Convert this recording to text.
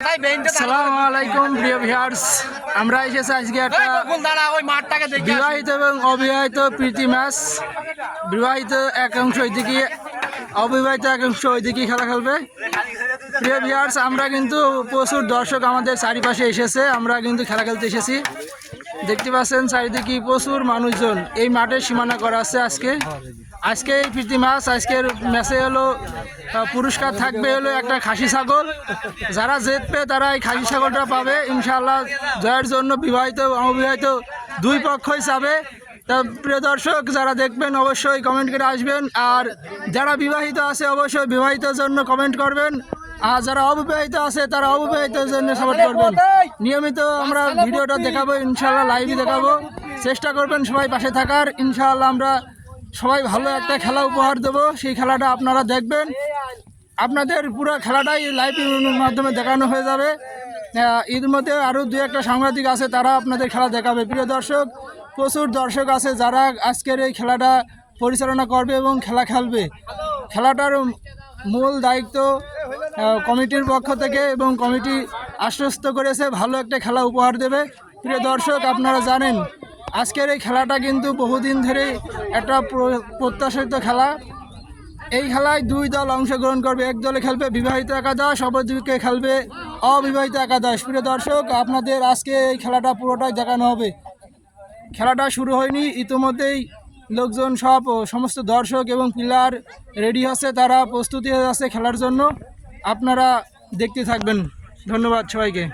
সালাম আলাইকুম প্রিয় ভিউয়ার্স আমরা এসেছি আজকে একটা বিবাহিত এবং অবিবাহিত প্রীতি ম্যাচ বিবাহিত একাংশ ওইদিকে অবিবাহিত একাংশ ওইদিকে খেলা খেলবে। প্রিয় ভিউয়ার্স আমরা কিন্তু প্রচুর দর্শক আমাদের চারিপাশে এসেছে আমরা কিন্তু খেলা খেলতে এসেছি। দেখতে পাচ্ছেন চারিদিকে প্রচুর মানুষজন। এই মাঠের সীমানা করা আছে আজকে। আজকে এই প্রীতি ম্যাচ, আজকের ম্যাচে হলো পুরস্কার থাকবে হলো একটা খাসি ছাগল। যারা জিতবে তারা এই খাসি ছাগলটা পাবে। ইনশাআল্লাহ জয়ের জন্য বিবাহিত, অবিবাহিত দুই পক্ষই চাবে তা প্রিয় দর্শক, যারা দেখবেন অবশ্যই কমেন্ট করে আসবেন। আর যারা বিবাহিত আছে, অবশ্যই বিবাহিতের জন্য কমেন্ট করবেন। আর যারা অবিবাহিত আছে, তারা অবিবাহিতের জন্য সাপোর্ট করবেন। নিয়মিত আমরা ভিডিওটা দেখাবো, ইনশাআল্লাহ লাইভে দেখাবো। চেষ্টা করবেন সবাই পাশে থাকার। ইনশাআল্লাহ আমরা সবাই ভালো একটা খেলা উপহার দেবো। সেই খেলাটা আপনারা দেখবেন। আপনাদের পুরো খেলাটাই লাইভ মাধ্যমে দেখানো হয়ে যাবে। এর মধ্যে আরও দু একটা সাংবাদিক আছে, তারা আপনাদের খেলা দেখাবে। প্রিয় দর্শক, প্রচুর দর্শক আছে যারা আজকের এই খেলাটা পরিচালনা করবে এবং খেলা খেলবে। খেলাটার মূল দায়িত্ব কমিটির পক্ষ থেকে এবং কমিটি আশ্বস্ত করেছে, ভালো একটা খেলা উপহার দেবে। প্রিয় দর্শক, আপনারা জানেন, আজকের এই খেলাটা কিন্তু বহুদিন ধরেই একটা প্র- প্রত্যাশিত খেলা। এই খেলায় দুই দল অংশগ্রহণ করবে, এক দলে খেলবে বিবাহিত একাদশ, অপরদিকে খেলবে অবিবাহিত একাদশ। প্রিয় দর্শক, আপনাদের আজকে এই খেলাটা পুরোটাই দেখানো হবে। খেলাটা শুরু হয়নি, ইতিমধ্যেই লোকজন সব, সমস্ত দর্শক এবং প্লেয়ার রেডি আছে তারা প্রস্তুতি আছে খেলার জন্য। আপনারা দেখতে থাকবেন। ধন্যবাদ সবাইকে।